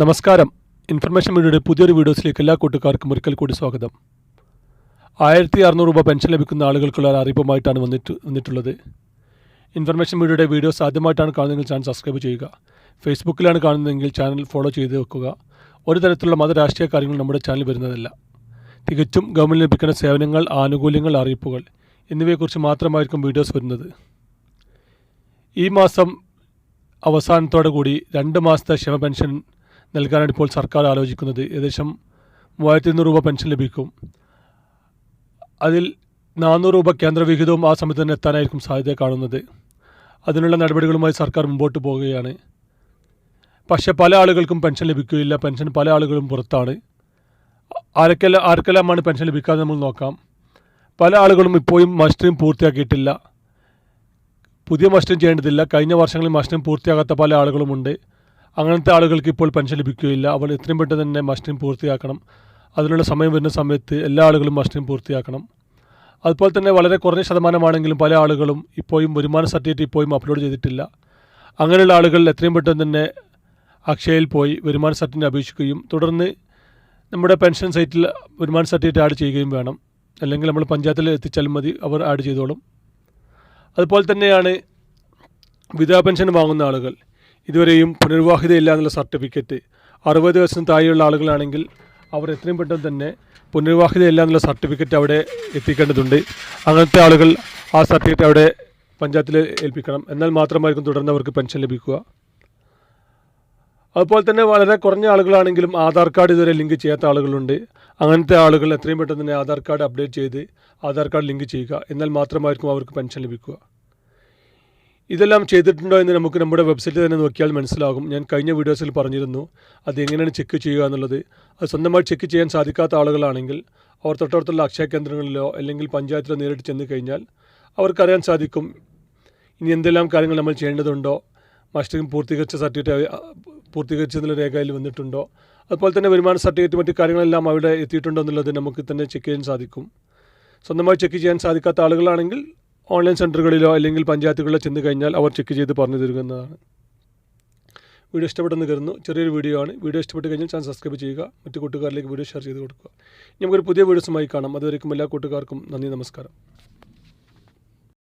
നമസ്കാരം. ഇൻഫർമേഷൻ മീഡിയയുടെ പുതിയൊരു വീഡിയോസിലേക്ക് എല്ലാ കൂട്ടുകാർക്കും ഒരിക്കൽ കൂടി സ്വാഗതം. ആയിരത്തി അറുന്നൂറ് രൂപ പെൻഷൻ ലഭിക്കുന്ന ആളുകൾക്കുള്ള ഒരു അറിയിപ്പുമായിട്ടാണ് വന്നിട്ട് വന്നിട്ടുള്ളത്. ഇൻഫർമേഷൻ മീഡിയയുടെ വീഡിയോസ് ആദ്യമായിട്ടാണ് കാണുന്നതെങ്കിൽ ചാനൽ സബ്സ്ക്രൈബ് ചെയ്യുക. ഫേസ്ബുക്കിലാണ് കാണുന്നതെങ്കിൽ ചാനൽ ഫോളോ ചെയ്ത് വെക്കുക. ഒരു തരത്തിലുള്ള മത രാഷ്ട്രീയ കാര്യങ്ങൾ നമ്മുടെ ചാനൽ വരുന്നതല്ല. തികച്ചും ഗവൺമെന്റ് ലഭിക്കുന്ന സേവനങ്ങൾ ആനുകൂല്യങ്ങൾ അറിയിപ്പുകൾ എന്നിവയെക്കുറിച്ച് മാത്രമായിരിക്കും വീഡിയോസ് വരുന്നത്. ഈ മാസം അവസാനത്തോടു കൂടി രണ്ട് മാസത്തെ ക്ഷമ പെൻഷൻ നൽകാനാണ് ഇപ്പോൾ സർക്കാർ ആലോചിക്കുന്നത് ഏകദേശം മൂവായിരത്തി ഇരുന്നൂറ് രൂപ പെൻഷൻ ലഭിക്കും. അതിൽ നാനൂറ് രൂപ കേന്ദ്രവിഹിതവും ആ സമയത്ത് തന്നെ എത്താനായിരിക്കും സാധ്യത കാണുന്നത്. അതിനുള്ള നടപടികളുമായി സർക്കാർ മുമ്പോട്ട് പോവുകയാണ്. പക്ഷേ പല ആളുകൾക്കും പെൻഷൻ ലഭിക്കുകയില്ല. പെൻഷൻ പല ആളുകളും പുറത്താണ്. ആരൊക്കെല്ലാം ആർക്കെല്ലാമാണ് പെൻഷൻ ലഭിക്കാതെ നമ്മൾ നോക്കാം. പല ആളുകളും ഇപ്പോഴും മസ്റ്ററിങ് പൂർത്തിയാക്കിയിട്ടില്ല. പുതിയ മസ്റ്ററിങ് ചെയ്യേണ്ടതില്ല. കഴിഞ്ഞ വർഷങ്ങളിൽ മസ്റ്ററിങ് പൂർത്തിയാകാത്ത പല ആളുകളുമുണ്ട് അങ്ങനത്തെ ആളുകൾക്ക് ഇപ്പോൾ പെൻഷൻ ലഭിക്കുകയില്ല. അവൾ എത്രയും പെട്ടെന്ന് തന്നെ മസ്റ്ററിങ് പൂർത്തിയാക്കണം. അതിനുള്ള സമയം വരുന്ന സമയത്ത് എല്ലാ ആളുകളും മസ്റ്ററിങ് പൂർത്തിയാക്കണം. അതുപോലെ തന്നെ വളരെ കുറഞ്ഞ ശതമാനമാണെങ്കിലും പല ആളുകളും ഇപ്പോഴും വരുമാന സർട്ടിഫിക്കറ്റ് ഇപ്പോഴും അപ്ലോഡ് ചെയ്തിട്ടില്ല. അങ്ങനെയുള്ള ആളുകൾ എത്രയും പെട്ടെന്ന് തന്നെ അക്ഷയയിൽ പോയി വരുമാന സർട്ടിഫിക്കറ്റ് അപേക്ഷിക്കുകയും തുടർന്ന് നമ്മുടെ പെൻഷൻ സൈറ്റിൽ വരുമാന സർട്ടിഫിക്കറ്റ് ആഡ് ചെയ്യുകയും വേണം. അല്ലെങ്കിൽ നമ്മൾ പഞ്ചായത്തിൽ എത്തിച്ചാലും മതി അവർ ആഡ് ചെയ്തോളും. അതുപോലെ തന്നെയാണ് വിധവാ പെൻഷൻ വാങ്ങുന്ന ആളുകൾ. ഇതുവരെയും പുനർവിവാഹിതയില്ല എന്നുള്ള സർട്ടിഫിക്കറ്റ്. അറുപത് വയസ്സിന് താഴെയുള്ള ആളുകളാണെങ്കിൽ അവർ എത്രയും പെട്ടെന്ന് തന്നെ പുനർവിവാഹിതയില്ല എന്നുള്ള സർട്ടിഫിക്കറ്റ് അവിടെ എത്തിക്കേണ്ടതുണ്ട്. അങ്ങനത്തെ ആളുകൾ ആ സർട്ടിഫിക്കറ്റ് അവിടെ പഞ്ചായത്തിൽ ഏൽപ്പിക്കണം. എന്നാൽ മാത്രമായിരിക്കും തുടർന്ന് അവർക്ക് പെൻഷൻ ലഭിക്കുക. അതുപോലെ തന്നെ വളരെ കുറഞ്ഞ ആളുകളാണെങ്കിലും ആധാർ കാർഡ് ഇതുവരെ ലിങ്ക് ചെയ്യാത്ത ആളുകളുണ്ട്. അങ്ങനത്തെ ആളുകൾ എത്രയും പെട്ടെന്ന് തന്നെ ആധാർ കാർഡ് അപ്ഡേറ്റ് ചെയ്ത് ആധാർ കാർഡ് ലിങ്ക് ചെയ്യുക. എന്നാൽ മാത്രമായിരിക്കും അവർക്ക് പെൻഷൻ ലഭിക്കുക. ഇതെല്ലാം ചെയ്തിട്ടുണ്ടോ എന്ന് നമുക്ക് നമ്മുടെ വെബ്സൈറ്റിൽ തന്നെ നോക്കിയാൽ മനസ്സിലാകും. ഞാൻ കഴിഞ്ഞ വീഡിയോസിൽ പറഞ്ഞിരുന്നു അത് എങ്ങനെയാണ് ചെക്ക് ചെയ്യുക എന്നുള്ളത്. അത് സ്വന്തമായി ചെക്ക് ചെയ്യാൻ സാധിക്കാത്ത ആളുകളാണെങ്കിൽ അവർ തൊട്ടടുത്തുള്ള അക്ഷയ കേന്ദ്രങ്ങളിലോ അല്ലെങ്കിൽ പഞ്ചായത്തിലോ നേരിട്ട് ചെന്ന് കഴിഞ്ഞാൽ അവർക്കറിയാൻ സാധിക്കും ഇനി എന്തെല്ലാം കാര്യങ്ങൾ നമ്മൾ ചെയ്യേണ്ടതുണ്ടോ മസ്റ്റിംഗ് പൂർത്തീകരിച്ച സർട്ടിഫിക്കറ്റ് പൂർത്തീകരിച്ചെന്നുള്ള രേഖയിൽ വന്നിട്ടുണ്ടോ അതുപോലെ തന്നെ വരുമാന സർട്ടിഫിക്കറ്റ് മറ്റു കാര്യങ്ങളെല്ലാം അവിടെ എത്തിയിട്ടുണ്ടോ എന്നുള്ളത് നമുക്ക് തന്നെ ചെക്ക് ചെയ്യാൻ സാധിക്കും. സ്വന്തമായി ചെക്ക് ചെയ്യാൻ സാധിക്കാത്ത ആളുകളാണെങ്കിൽ ഓൺലൈൻ സെന്ററുകളിലോ അല്ലെങ്കിൽ പഞ്ചായത്തുകളിലോ ചെന്ന് കഴിഞ്ഞാൽ അവർ ചെക്ക് ചെയ്ത് പറഞ്ഞു തരുന്നതാണ്. വീഡിയോ ഇഷ്ടപ്പെട്ടെന്ന് കരുതുന്നു. ചെറിയൊരു വീഡിയോ ആണ്. വീഡിയോ ഇഷ്ടപ്പെട്ട് കഴിഞ്ഞാൽ ചാനൽ സബ്സ്ക്രൈബ് ചെയ്യുക. മറ്റു കൂട്ടുകാരിലേക്ക് വീഡിയോ ഷെയർ ചെയ്ത് കൊടുക്കുക. നമുക്കൊരു പുതിയ വീഡിയോസുമായി കാണാം. അതുവരെയും എല്ലാ കൂട്ടുകാർക്കും നന്ദി നമസ്കാരം.